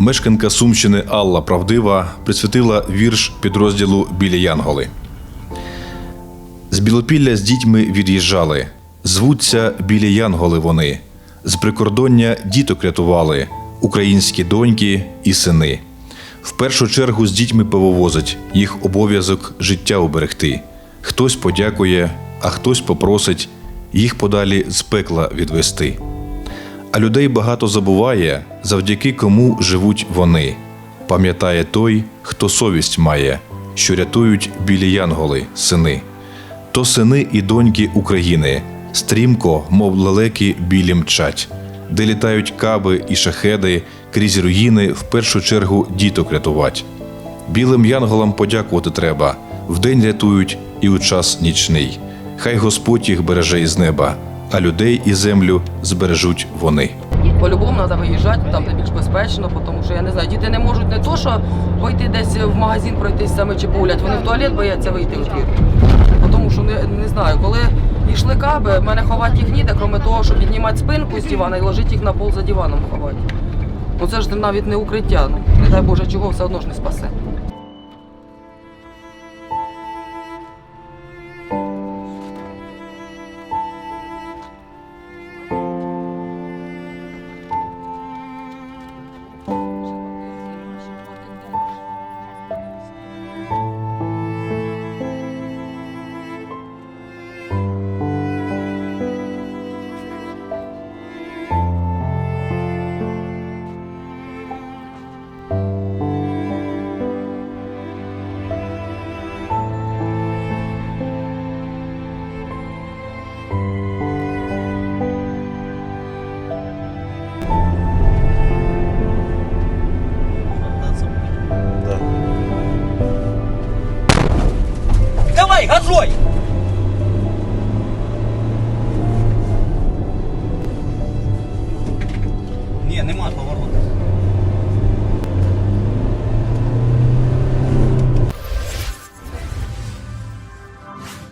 Мешканка Сумщини Алла Правдива присвятила вірш підрозділу Біля Янголи. З Білопілля з дітьми від'їжджали. Звуться біля Янголи вони. З прикордоння діток рятували, українські доньки і сини. В першу чергу з дітьми повозить їх обов'язок життя уберегти. Хтось подякує, а хтось попросить їх подалі з пекла відвести. А людей багато забуває, завдяки кому живуть вони. Пам'ятає той, хто совість має, що рятують білі янголи, сини. То сини і доньки України, стрімко, мов лелеки білі мчать, де літають каби і шахеди, крізь руїни в першу чергу діток рятувать. Білим янголам подякувати треба, вдень рятують і у час нічний. Хай Господь їх береже із неба, а людей і землю збережуть вони. По-любому треба виїжджати, там де більш безпечно, тому що я не знаю, діти не можуть не то, що пойти десь в магазин пройтись саме чи погуляти, вони в туалет бояться вийти в двір. Тому що не, не знаю, коли йшли каби, в мене ховати їх ніде, крім того, щоб піднімати спинку з дивана і ложити їх на пол за диваном ховати. Ну це ж навіть не укриття. Ну, не дай Боже, чого все одно ж не спасе. Давай, газуй! Ні, нема поворота.